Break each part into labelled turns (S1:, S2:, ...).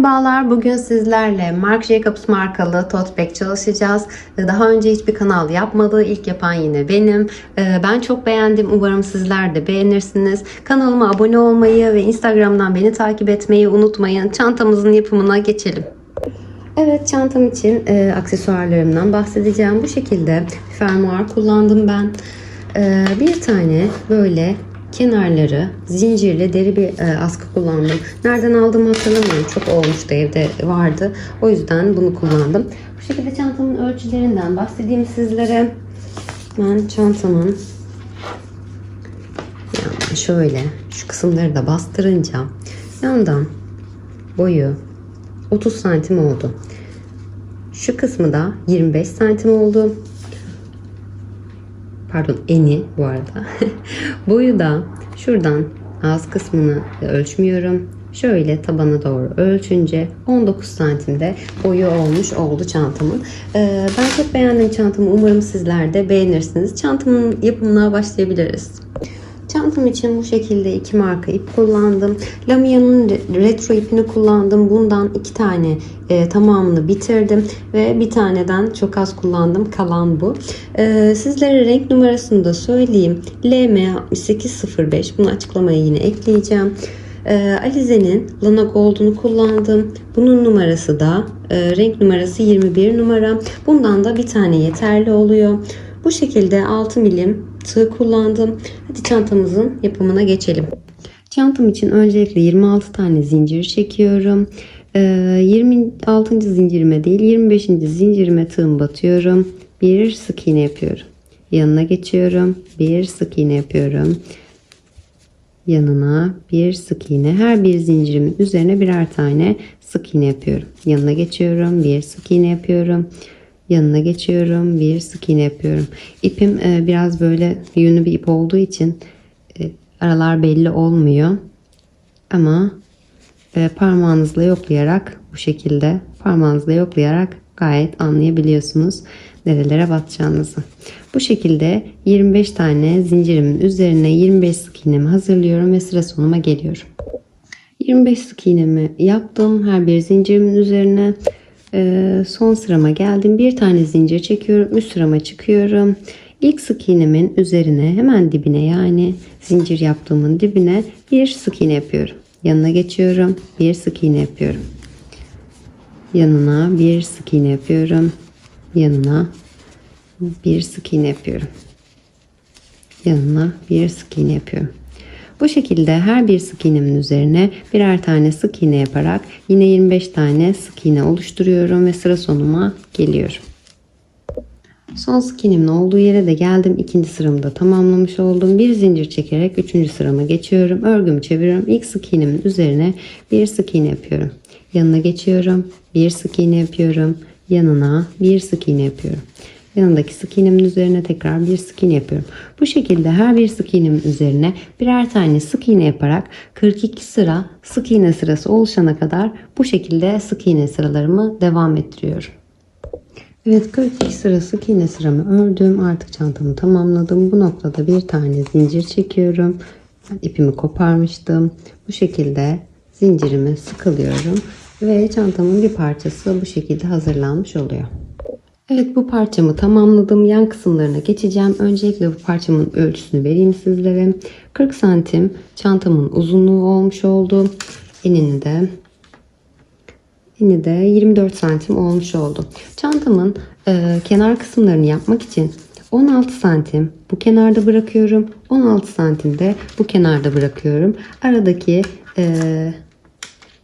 S1: Merhabalar, bugün sizlerle Marc Jacobs markalı tote bag çalışacağız. Daha önce hiçbir kanal yapmadığı, ilk yapan yine benim. Ee, Ben çok beğendim, umarım sizler de beğenirsiniz. Kanalıma abone olmayı ve Instagram'dan beni takip etmeyi unutmayın. Çantamızın yapımına geçelim. Evet çantam için e, aksesuarlarımdan bahsedeceğim. Bu şekilde fermuar kullandım ben. E, bir tane böyle kenarları zincirle deri bir e, askı kullandım. Nereden aldığımı hatırlamıyorum. Çok olmuştu evde vardı. O yüzden bunu kullandım. Bu şekilde çantamın ölçülerinden bahsedeyim sizlere. Ben çantamın yani şöyle şu kısımları da bastırınca yandan boyu 30 santim oldu. Şu kısmı da 25 santim oldu. Pardon eni bu arada. Boyu da şuradan ağız kısmını ölçmüyorum. Şöyle tabana doğru ölçünce 19 santimde boyu olmuş oldu çantamın. Ee, ben çok beğendim çantamı. Umarım sizler de beğenirsiniz. Çantamın yapımına başlayabiliriz. Çantam için bu şekilde iki marka ip kullandım. Lamia'nın retro ipini kullandım. Bundan iki tane e, tamamını bitirdim ve bir taneden çok az kullandım. Kalan bu. E, sizlere renk numarasını da söyleyeyim. LM6805. Bunu açıklamaya yine ekleyeceğim. E, Alize'nin Lana Gold'unu kullandım. Bunun numarası da e, renk numarası 21 numara. Bundan da bir tane yeterli oluyor. Bu şekilde 6 milim tığ kullandım. Hadi çantamızın yapımına geçelim. Çantam için öncelikle 26 tane zincir çekiyorum. Ee, 26. zincirime değil 25. zincirime tığım batıyorum. Bir sık iğne yapıyorum. Yanına geçiyorum. Bir sık iğne yapıyorum. Yanına bir sık iğne. Her bir zincirimin üzerine birer tane sık iğne yapıyorum. Yanına geçiyorum. Bir sık iğne yapıyorum yanına geçiyorum. Bir sık iğne yapıyorum. İpim e, biraz böyle yünlü bir ip olduğu için e, aralar belli olmuyor. Ama e, parmağınızla yoklayarak bu şekilde parmağınızla yoklayarak gayet anlayabiliyorsunuz nerelere batacağınızı. Bu şekilde 25 tane zincirimin üzerine 25 sık iğnemi hazırlıyorum ve sıra sonuma geliyorum. 25 sık iğnemi yaptım. Her bir zincirimin üzerine ee, son sırama geldim. Bir tane zincir çekiyorum. Üst sırama çıkıyorum. İlk sık iğnemin üzerine hemen dibine yani zincir yaptığımın dibine bir sık iğne yapıyorum. Yanına geçiyorum. Bir sık iğne yapıyorum. Yanına bir sık iğne yapıyorum. Yanına bir sık iğne yapıyorum. Yanına bir sık iğne yapıyorum. Bu şekilde her bir sık iğnemin üzerine birer tane sık iğne yaparak yine 25 tane sık iğne oluşturuyorum ve sıra sonuma geliyorum. Son sık iğnemin olduğu yere de geldim. İkinci sıramı da tamamlamış oldum. Bir zincir çekerek üçüncü sırama geçiyorum. Örgümü çeviriyorum. İlk sık iğnemin üzerine bir sık iğne yapıyorum. Yanına geçiyorum. Bir sık iğne yapıyorum. Yanına bir sık iğne yapıyorum. Yanındaki sık iğnemin üzerine tekrar bir sık iğne yapıyorum. Bu şekilde her bir sık iğnemin üzerine birer tane sık iğne yaparak 42 sıra sık iğne sırası oluşana kadar bu şekilde sık iğne sıralarımı devam ettiriyorum. Evet 42 sıra sık iğne sıramı ördüm. Artık çantamı tamamladım. Bu noktada bir tane zincir çekiyorum. Ben ipimi koparmıştım. Bu şekilde zincirimi sıkılıyorum. Ve çantamın bir parçası bu şekilde hazırlanmış oluyor. Evet bu parçamı tamamladım. Yan kısımlarına geçeceğim. Öncelikle bu parçamın ölçüsünü vereyim sizlere. 40 santim çantamın uzunluğu olmuş oldu. Enini de eni de 24 santim olmuş oldu. Çantamın e, kenar kısımlarını yapmak için 16 santim bu kenarda bırakıyorum. 16 santim de bu kenarda bırakıyorum. Aradaki e,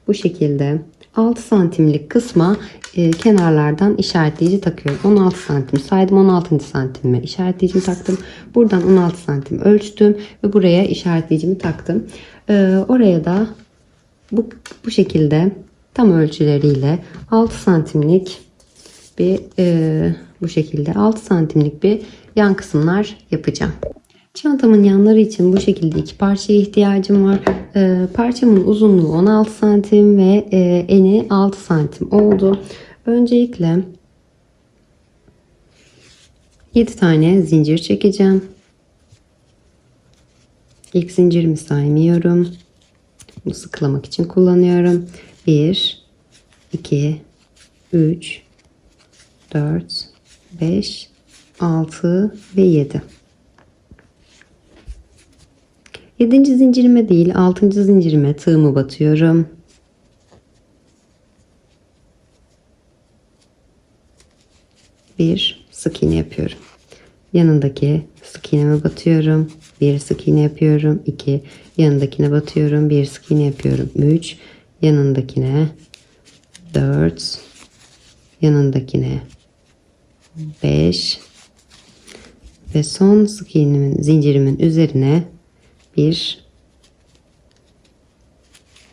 S1: bu şekilde 6 santimlik kısma e, kenarlardan işaretleyici takıyorum. 16 santim saydım 16. santime işaretleyicimi taktım. Buradan 16 santim ölçtüm ve buraya işaretleyicimi taktım. E, oraya da bu, bu şekilde tam ölçüleriyle 6 santimlik bir e, bu şekilde 6 santimlik bir yan kısımlar yapacağım. Çantamın yanları için bu şekilde iki parçaya ihtiyacım var. Ee, parçamın uzunluğu 16 santim ve e, eni 6 santim oldu. Öncelikle 7 tane zincir çekeceğim. İlk zincirimi saymıyorum. Bunu sıkılamak için kullanıyorum. 1 2 3 4 5 6 ve 7 Yedinci zincirime değil altıncı zincirime tığımı batıyorum. Bir sık iğne yapıyorum. Yanındaki sık iğneme batıyorum. Bir sık iğne yapıyorum. 2 yanındakine batıyorum. Bir sık iğne yapıyorum. 3 yanındakine 4 yanındakine 5 ve son sık iğnemin zincirimin üzerine bir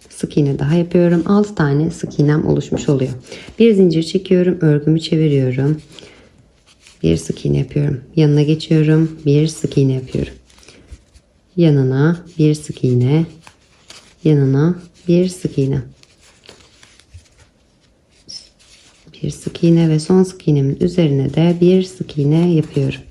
S1: sık iğne daha yapıyorum. 6 tane sık iğnem oluşmuş oluyor. Bir zincir çekiyorum, örgümü çeviriyorum. Bir sık iğne yapıyorum. Yanına geçiyorum. Bir sık iğne yapıyorum. Yanına bir sık iğne. Yanına bir sık iğne. Bir sık iğne ve son sık iğnemin üzerine de bir sık iğne yapıyorum.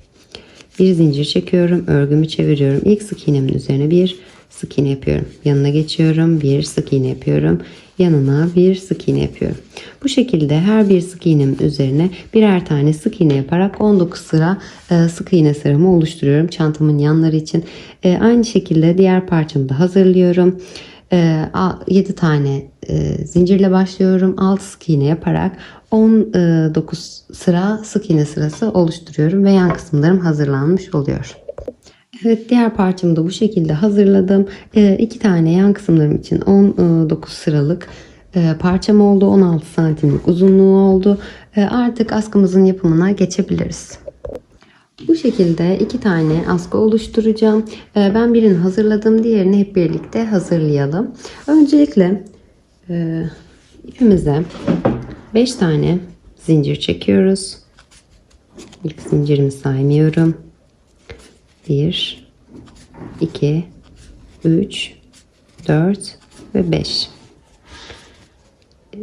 S1: Bir zincir çekiyorum, örgümü çeviriyorum. İlk sık iğnemin üzerine bir sık iğne yapıyorum. Yanına geçiyorum, bir sık iğne yapıyorum. Yanına bir sık iğne yapıyorum. Bu şekilde her bir sık iğnemin üzerine birer tane sık iğne yaparak 19 sıra e, sık iğne sıramı oluşturuyorum çantamın yanları için. E, aynı şekilde diğer parçamı da hazırlıyorum. 7 tane e, zincirle başlıyorum. 6 sık iğne yaparak 19 sıra sık iğne sırası oluşturuyorum ve yan kısımlarım hazırlanmış oluyor. Evet diğer parçamı da bu şekilde hazırladım. 2 tane yan kısımlarım için 19 sıralık e, parçam oldu. 16 santimlik uzunluğu oldu. E, artık askımızın yapımına geçebiliriz. Bu şekilde iki tane askı oluşturacağım. E, ben birini hazırladım. Diğerini hep birlikte hazırlayalım. Öncelikle ipimize 5 tane zincir çekiyoruz. İlk zincirimi saymıyorum. 1 2 3 4 ve 5.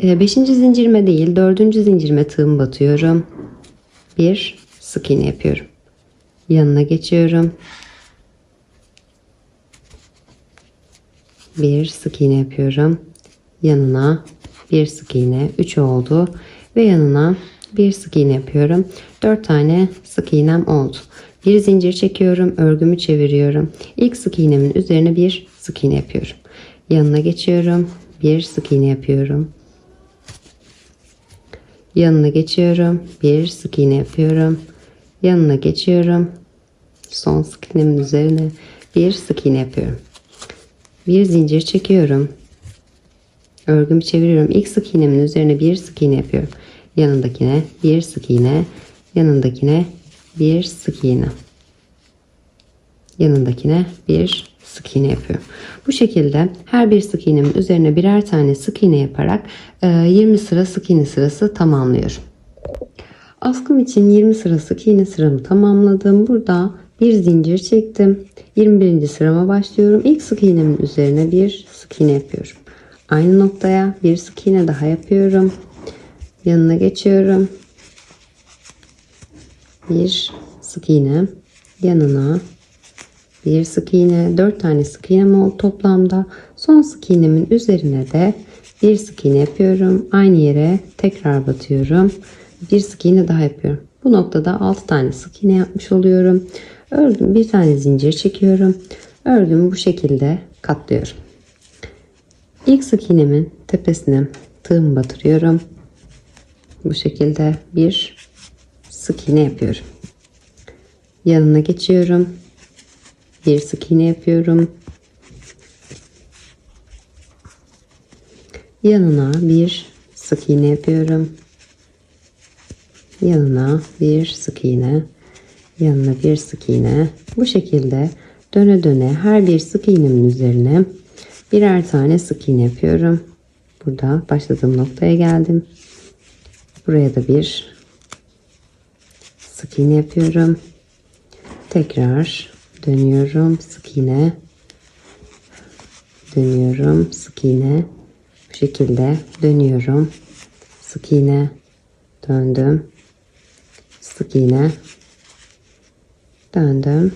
S1: Ee, beşinci zincirime değil dördüncü zincirime tığım batıyorum. Bir sık iğne yapıyorum. Yanına geçiyorum. Bir sık iğne yapıyorum. Yanına bir sık iğne. Üç oldu. Ve yanına bir sık iğne yapıyorum. Dört tane sık iğnem oldu. Bir zincir çekiyorum. Örgümü çeviriyorum. İlk sık iğnemin üzerine bir sık iğne yapıyorum. Yanına geçiyorum. Bir sık iğne yapıyorum. Yanına geçiyorum. Bir sık iğne yapıyorum. Yanına geçiyorum. Son sık iğnemin üzerine bir sık iğne yapıyorum. Bir zincir çekiyorum. Örgümü çeviriyorum. İlk sık iğnemin üzerine bir sık iğne yapıyorum. Yanındakine bir sık iğne. Yanındakine bir sık iğne. Yanındakine bir sık iğne yapıyorum. Bu şekilde her bir sık iğnemin üzerine birer tane sık iğne yaparak 20 e, sıra sık iğne sırası tamamlıyorum. Askım için 20 sıra sık iğne sıramı tamamladım. Burada bir zincir çektim. 21. sırama başlıyorum. İlk sık iğnemin üzerine bir sık iğne yapıyorum. Aynı noktaya bir sık iğne daha yapıyorum. Yanına geçiyorum. Bir sık iğne yanına bir sık iğne, 4 tane sık iğnem oldu toplamda. Son sık iğnemin üzerine de bir sık iğne yapıyorum. Aynı yere tekrar batıyorum. Bir sık iğne daha yapıyorum. Bu noktada 6 tane sık iğne yapmış oluyorum. Ördüm bir tane zincir çekiyorum. Örgümü bu şekilde katlıyorum. İlk sık iğnemin tepesine tığımı batırıyorum. Bu şekilde bir sık iğne yapıyorum. Yanına geçiyorum bir sık iğne yapıyorum. Yanına bir sık iğne yapıyorum. Yanına bir sık iğne. Yanına bir sık iğne. Bu şekilde döne döne her bir sık iğnemin üzerine birer tane sık iğne yapıyorum. Burada başladığım noktaya geldim. Buraya da bir sık iğne yapıyorum. Tekrar dönüyorum sık iğne dönüyorum sık iğne bu şekilde dönüyorum sık iğne döndüm sık iğne döndüm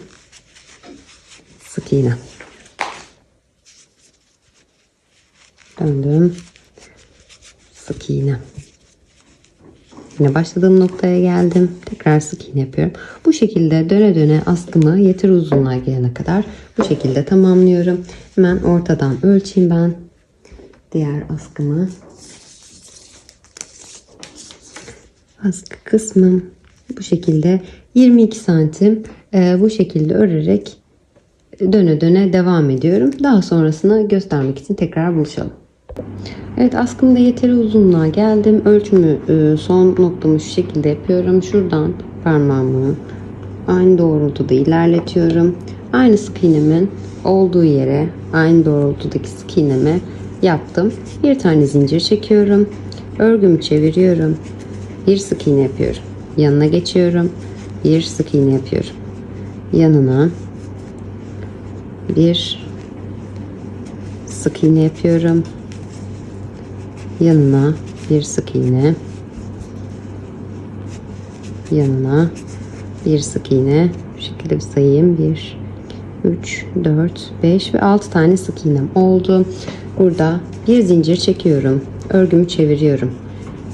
S1: sık iğne döndüm sık iğne. Yine başladığım noktaya geldim. Tekrar sık iğne yapıyorum. Bu şekilde döne döne askımı yeter uzunluğa gelene kadar bu şekilde tamamlıyorum. Hemen ortadan ölçeyim ben diğer askımı. Askı kısmım bu şekilde 22 santim e, bu şekilde örerek döne döne devam ediyorum. Daha sonrasını göstermek için tekrar buluşalım. Evet askımda yeteri uzunluğa geldim. Ölçümü e, son noktamı şu şekilde yapıyorum. Şuradan parmağımı aynı doğrultuda ilerletiyorum. Aynı sık iğnemin olduğu yere aynı doğrultudaki sık iğnemi yaptım. Bir tane zincir çekiyorum. Örgümü çeviriyorum. Bir sık iğne yapıyorum. Yanına geçiyorum. Bir sık iğne yapıyorum. Yanına bir sık iğne yapıyorum yanına bir sık iğne. Yanına bir sık iğne. Bu şekilde bir sayayım. 1 3 4 5 ve 6 tane sık iğnem oldu. Burada bir zincir çekiyorum. Örgümü çeviriyorum.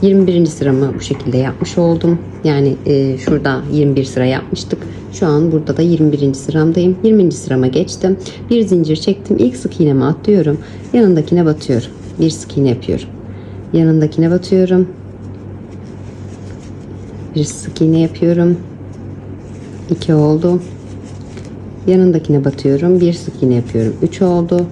S1: 21. sıramı bu şekilde yapmış oldum. Yani e, şurada 21 sıra yapmıştık. Şu an burada da 21. sıramdayım. 20. sırama geçtim. Bir zincir çektim. İlk sık iğnemi atlıyorum. Yanındakine batıyorum. Bir sık iğne yapıyorum yanındakine batıyorum. Bir sık iğne yapıyorum. 2 oldu. Yanındakine batıyorum. Bir sık iğne yapıyorum. 3 oldu.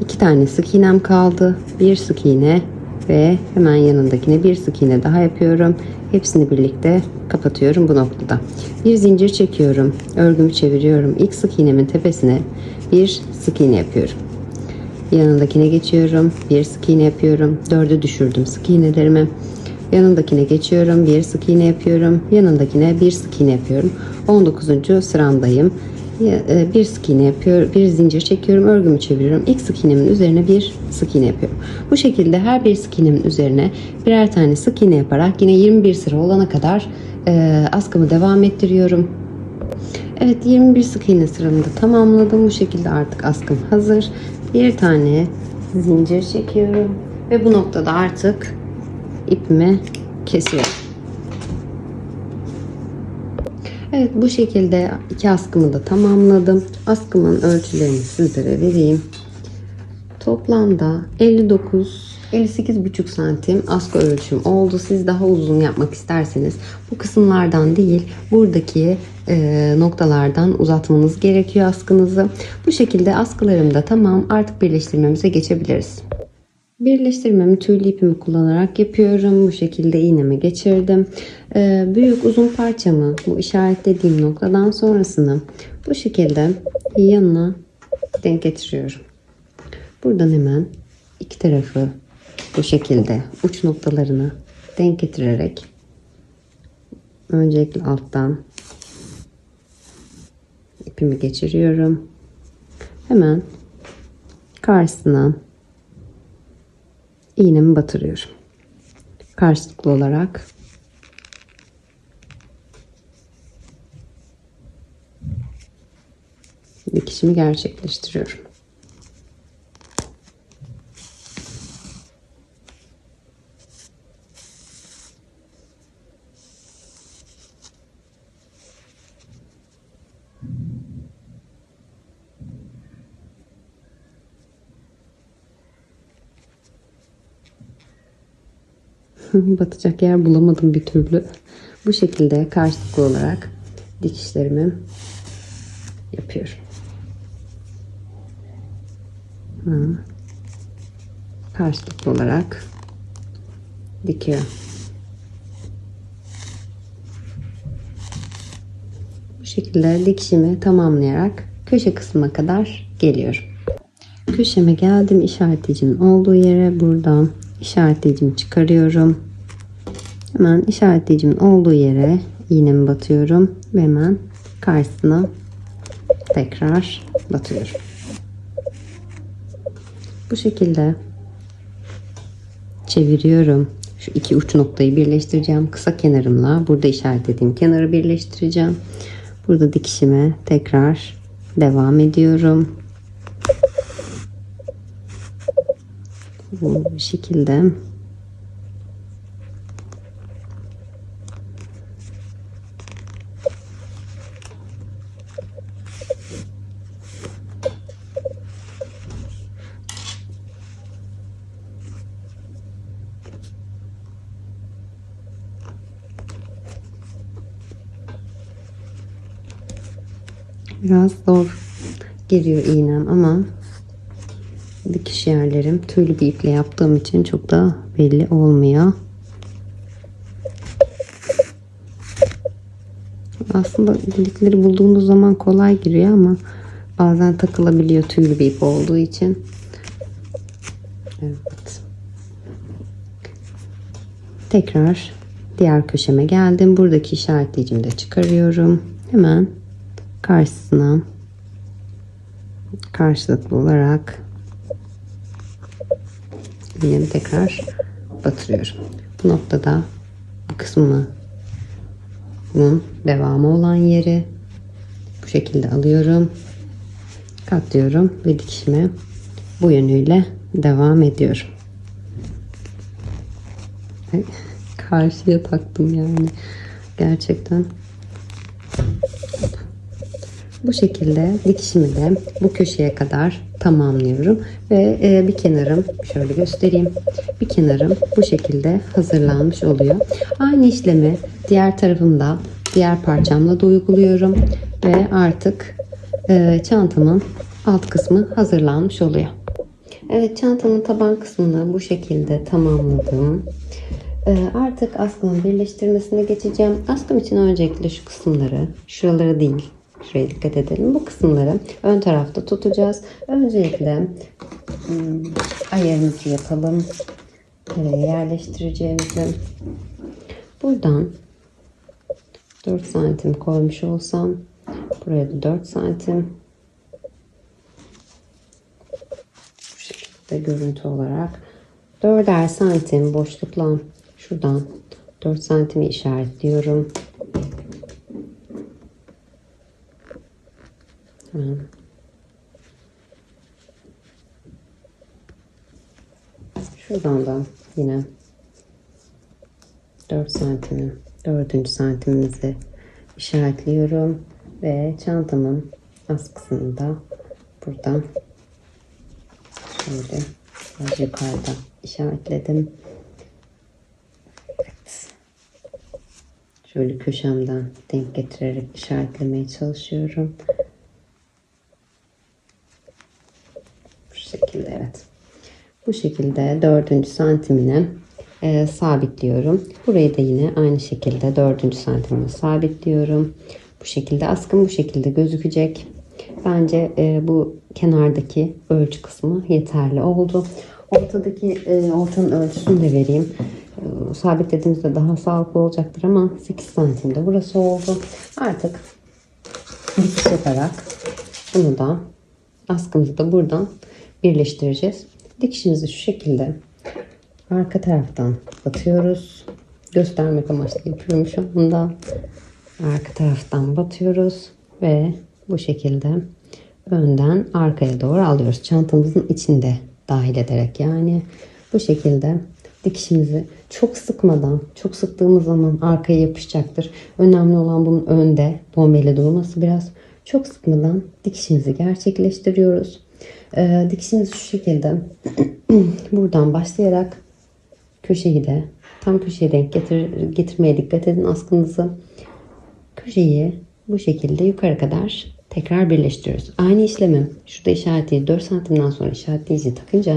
S1: 2 tane sık iğnem kaldı. Bir sık iğne ve hemen yanındakine bir sık iğne daha yapıyorum. Hepsini birlikte kapatıyorum bu noktada. Bir zincir çekiyorum. Örgümü çeviriyorum. İlk sık iğnemin tepesine bir sık iğne yapıyorum. Yanındakine geçiyorum. Bir sık iğne yapıyorum. Dörde düşürdüm sık iğnelerimi. Yanındakine geçiyorum. Bir sık iğne yapıyorum. Yanındakine bir sık iğne yapıyorum. 19. sıramdayım. e, Bir sık iğne yapıyorum. Bir zincir çekiyorum. Örgümü çeviriyorum. İlk sık iğnemin üzerine bir sık iğne yapıyorum. Bu şekilde her bir sık iğnemin üzerine birer tane sık iğne yaparak yine 21 sıra olana kadar e, askımı devam ettiriyorum. Evet 21 sık iğne sıramı da tamamladım. Bu şekilde artık askım hazır. Bir tane zincir çekiyorum ve bu noktada artık ipimi kesiyorum. Evet bu şekilde iki askımı da tamamladım. Askımın ölçülerini sizlere vereyim. Toplamda 59 58,5 santim askı ölçüm oldu. Siz daha uzun yapmak isterseniz bu kısımlardan değil buradaki e, noktalardan uzatmanız gerekiyor askınızı. Bu şekilde askılarım da tamam artık birleştirmemize geçebiliriz. Birleştirmemi tüylü ipimi kullanarak yapıyorum. Bu şekilde iğneme geçirdim. Ee, büyük uzun parçamı bu işaretlediğim noktadan sonrasını bu şekilde yanına denk getiriyorum. Buradan hemen iki tarafı bu şekilde uç noktalarını denk getirerek öncelikle alttan ipimi geçiriyorum. Hemen karşısına iğnemi batırıyorum. Karşılıklı olarak dikişimi gerçekleştiriyorum. Batacak yer bulamadım bir türlü. Bu şekilde karşılıklı olarak dikişlerimi yapıyorum. Ha. Karşılıklı olarak dikiyorum. Bu şekilde dikişimi tamamlayarak köşe kısmına kadar geliyorum. Köşeme geldim işaretleyicinin olduğu yere buradan işaretleyicimi çıkarıyorum. Hemen işaretleyicimin olduğu yere iğnemi batıyorum ve hemen karşısına tekrar batıyorum. Bu şekilde çeviriyorum. Şu iki uç noktayı birleştireceğim. Kısa kenarımla burada işaretlediğim kenarı birleştireceğim. Burada dikişime tekrar devam ediyorum. Bu şekilde Biraz zor geliyor iğnem ama dikiş yerlerim tüylü bir iple yaptığım için çok da belli olmuyor. Aslında delikleri bulduğunuz zaman kolay giriyor ama bazen takılabiliyor tüylü bir ip olduğu için. Evet. Tekrar diğer köşeme geldim. Buradaki işaretleyicimi de çıkarıyorum. Hemen karşısına karşılıklı olarak iğnemi tekrar batırıyorum. Bu noktada bu kısmı bunun devamı olan yeri bu şekilde alıyorum. Katlıyorum ve dikişime bu yönüyle devam ediyorum. Karşıya taktım yani. Gerçekten. Bu şekilde dikişimi de bu köşeye kadar tamamlıyorum. Ve e, bir kenarım şöyle göstereyim. Bir kenarım bu şekilde hazırlanmış oluyor. Aynı işlemi diğer tarafımda diğer parçamla da uyguluyorum. Ve artık e, çantamın alt kısmı hazırlanmış oluyor. Evet çantamın taban kısmını bu şekilde tamamladım. Ee, artık askımın birleştirmesine geçeceğim. Askım için öncelikle şu kısımları, şuraları değil, şuraya dikkat edelim. Bu kısımları ön tarafta tutacağız. Öncelikle hmm, ayarımızı yapalım. Nereye yerleştireceğimizi. Buradan 4 santim koymuş olsam buraya da 4 santim bu şekilde görüntü olarak 4'er santim boşlukla şuradan 4 santimi işaretliyorum. Hemen. Şuradan da yine 4 santimi 4. santimimizi işaretliyorum ve çantamın askısını da buradan şöyle biraz yukarıda işaretledim. Şöyle köşemden denk getirerek işaretlemeye çalışıyorum. Bu şekilde evet. Bu şekilde dördüncü santimini e, sabitliyorum. Burayı da yine aynı şekilde dördüncü santimini sabitliyorum. Bu şekilde askım bu şekilde gözükecek. Bence e, bu kenardaki ölçü kısmı yeterli oldu. Ortadaki e, ortanın ölçüsünü de vereyim. E, sabitlediğimizde daha sağlıklı olacaktır ama 8 santimde burası oldu. Artık dikiş yaparak bunu da askımızı da buradan birleştireceğiz. Dikişimizi şu şekilde arka taraftan batıyoruz. Göstermek amaçlı yapıyorum şu anda. Arka taraftan batıyoruz ve bu şekilde önden arkaya doğru alıyoruz. Çantamızın içinde dahil ederek yani bu şekilde dikişimizi çok sıkmadan, çok sıktığımız zaman arkaya yapışacaktır. Önemli olan bunun önde bombeli durması biraz. Çok sıkmadan dikişimizi gerçekleştiriyoruz. Ee, dikişimizi şu şekilde buradan başlayarak köşeyi de tam köşeye denk getir, getirmeye dikkat edin askınızı. Köşeyi bu şekilde yukarı kadar tekrar birleştiriyoruz. Aynı işlemi şurada işaretleyici 4 santimden sonra işaretleyici takınca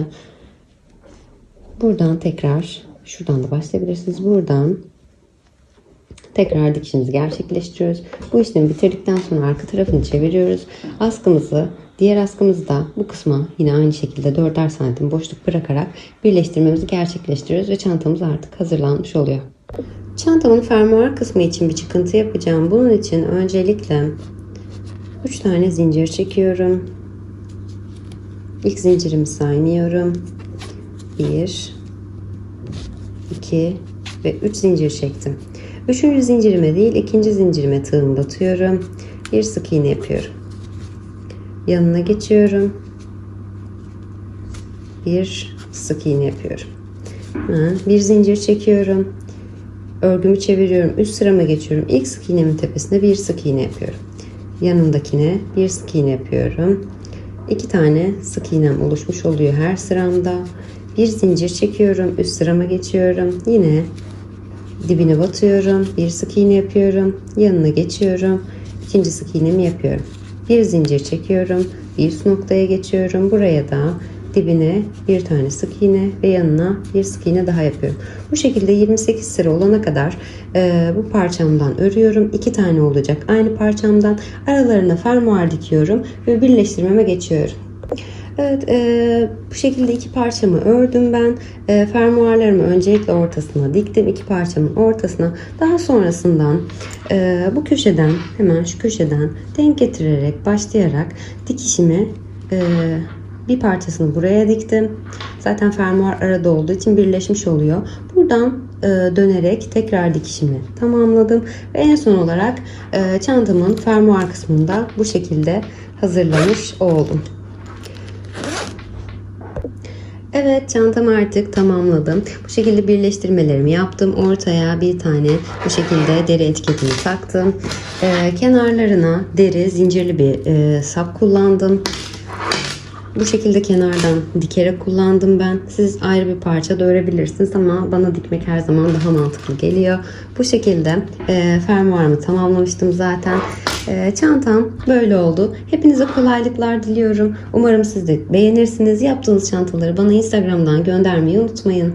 S1: buradan tekrar şuradan da başlayabilirsiniz. Buradan tekrar dikişimizi gerçekleştiriyoruz. Bu işlemi bitirdikten sonra arka tarafını çeviriyoruz. Askımızı diğer askımızı da bu kısma yine aynı şekilde 4'er santim boşluk bırakarak birleştirmemizi gerçekleştiriyoruz ve çantamız artık hazırlanmış oluyor. Çantamın fermuar kısmı için bir çıkıntı yapacağım. Bunun için öncelikle 3 tane zincir çekiyorum. İlk zincirimi saymıyorum. 1 2 ve 3 zincir çektim. Üçüncü zincirime değil ikinci zincirime tığım batıyorum. Bir sık iğne yapıyorum. Yanına geçiyorum. Bir sık iğne yapıyorum. Bir zincir çekiyorum. Örgümü çeviriyorum. Üst sırama geçiyorum. İlk sık iğnemin tepesinde bir sık iğne yapıyorum. Yanındakine bir sık iğne yapıyorum. İki tane sık iğnem oluşmuş oluyor her sıramda. Bir zincir çekiyorum. Üst sırama geçiyorum. Yine dibine batıyorum. Bir sık iğne yapıyorum. Yanına geçiyorum. İkinci sık iğnemi yapıyorum. Bir zincir çekiyorum. Bir üst noktaya geçiyorum. Buraya da dibine bir tane sık iğne ve yanına bir sık iğne daha yapıyorum. Bu şekilde 28 sıra olana kadar e, bu parçamdan örüyorum. İki tane olacak aynı parçamdan. Aralarına fermuar dikiyorum ve birleştirmeme geçiyorum. Evet, e, bu şekilde iki parçamı ördüm ben. E, fermuarlarımı öncelikle ortasına diktim. iki parçamın ortasına. Daha sonrasından e, bu köşeden, hemen şu köşeden denk getirerek, başlayarak dikişimi e, bir parçasını buraya diktim. Zaten fermuar arada olduğu için birleşmiş oluyor. Buradan e, dönerek tekrar dikişimi tamamladım. Ve en son olarak e, çantamın fermuar kısmında bu şekilde hazırlamış oldum. Evet çantamı artık tamamladım. Bu şekilde birleştirmelerimi yaptım. Ortaya bir tane bu şekilde deri etiketini taktım. Ee, kenarlarına deri zincirli bir e, sap kullandım. Bu şekilde kenardan dikerek kullandım ben. Siz ayrı bir parça da örebilirsiniz ama bana dikmek her zaman daha mantıklı geliyor. Bu şekilde e, fermuarımı tamamlamıştım zaten. E, çantam böyle oldu. Hepinize kolaylıklar diliyorum. Umarım siz de beğenirsiniz. Yaptığınız çantaları bana Instagram'dan göndermeyi unutmayın.